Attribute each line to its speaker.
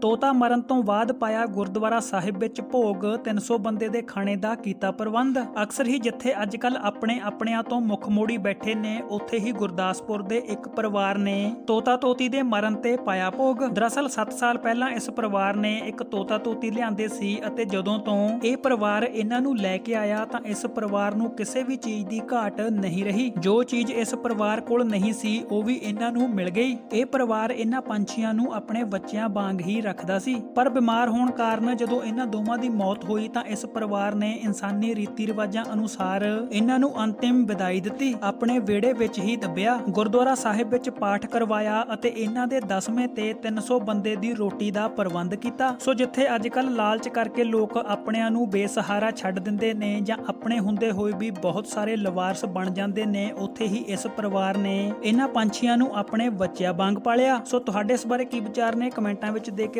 Speaker 1: ਤੋਤਾ ਮਰਨ ਤੋਂ ਬਾਅਦ ਪਾਇਆ ਗੁਰਦੁਆਰਾ ਸਾਹਿਬ ਵਿੱਚ ਭੋਗ 300 ਬੰਦੇ ਦੇ ਖਾਣੇ ਦਾ ਕੀਤਾ ਪ੍ਰਬੰਧ। ਅਕਸਰ ਹੀ ਜਿੱਥੇ ਅੱਜਕੱਲ ਆਪਣੇ ਆਪਣਿਆਂ ਤੋਂ ਮੁੱਖ ਮੋੜੀ ਬੈਠੇ ਨੇ, ਉੱਥੇ ਹੀ ਗੁਰਦਾਸਪੁਰ ਦੇ ਇੱਕ ਪਰਿਵਾਰ ਨੇ ਤੋਤਾ ਤੋਤੀ ਦੇ ਮਰਨ ਤੇ ਪਾਇਆ ਭੋਗ। ਦਰਅਸਲ 7 ਸਾਲ ਪਹਿਲਾਂ ਇਸ ਪਰਿਵਾਰ ਨੇ ਇੱਕ ਤੋਤਾ ਤੋਤੀ ਲਿਆਂਦੇ ਸੀ ਅਤੇ ਜਦੋਂ ਤੋਂ ਇਹ ਪਰਿਵਾਰ ਇਹਨਾਂ ਨੂੰ ਲੈ ਕੇ ਆਇਆ ਤਾਂ ਇਸ ਪਰਿਵਾਰ ਨੂੰ ਕਿਸੇ ਵੀ ਚੀਜ਼ ਦੀ ਘਾਟ ਨਹੀਂ ਰਹੀ। ਜੋ ਚੀਜ਼ ਇਸ ਪਰਿਵਾਰ ਕੋਲ ਨਹੀਂ ਸੀ, ਉਹ ਵੀ ਇਹਨਾਂ ਨੂੰ ਮਿਲ ਗਈ। ਇਹ ਪਰਿਵਾਰ ਇਹਨਾਂ ਪੰਛੀਆਂ ਨੂੰ ਆਪਣੇ ਬੱਚਿਆਂ ਵਾਂਗ ਹੀ ਰੱਖਦਾ ਸੀ। ਪਰ ਬਿਮਾਰ ਹੋਣ ਕਾਰਨ ਜਦੋਂ ਇਹਨਾਂ ਦੋਵਾਂ ਦੀ ਮੌਤ ਹੋਈ ਤਾਂ ਇਸ ਪਰਿਵਾਰ ਨੇ ਇਨਸਾਨੀ ਰੀਤੀ ਰਿਵਾਜਾਂ ਅਨੁਸਾਰ ਇਹਨਾਂ ਨੂੰ ਅੰਤਿਮ ਵਿਦਾਈ ਦਿੱਤੀ। ਆਪਣੇ ਵਿਹੜੇ ਵਿੱਚ ਹੀ ਦੱਬਿਆ। ਗੁਰਦੁਆਰਾ ਸਾਹਿਬ ਵਿੱਚ ਪਾਠ ਕਰਵਾਇਆ ਅਤੇ ਇਹਨਾਂ ਦੇ ਦਸਵੇਂ ਤੇ 300 ਬੰਦੇ ਦੀ ਰੋਟੀ ਦਾ ਪ੍ਰਬੰਧ ਕੀਤਾ। ਸੋ ਜਿੱਥੇ ਅੱਜ ਕੱਲ ਲਾਲਚ ਕਰਕੇ ਲੋਕ ਆਪਣਿਆਂ ਨੂੰ ਬੇਸਹਾਰਾ ਛੱਡ ਦਿੰਦੇ ਨੇ ਜਾਂ ਆਪਣੇ ਹੁੰਦੇ ਹੋਏ ਵੀ ਬਹੁਤ ਸਾਰੇ ਲਵਾਰਸ ਬਣ ਜਾਂਦੇ ਨੇ, ਉੱਥੇ ਹੀ ਇਸ ਪਰਿਵਾਰ ਨੇ ਇਹਨਾਂ ਪੰਛੀਆਂ ਨੂੰ ਆਪਣੇ ਬੱਚਿਆਂ ਵਾਂਗ ਪਾਲਿਆ। ਸੋ ਤੁਹਾਡੇ ਇਸ ਬਾਰੇ ਕੀ ਵਿਚਾਰ ਨੇ? ਕਮੈਂਟਾਂ ਵਿੱਚ ਦੇ ਕੇ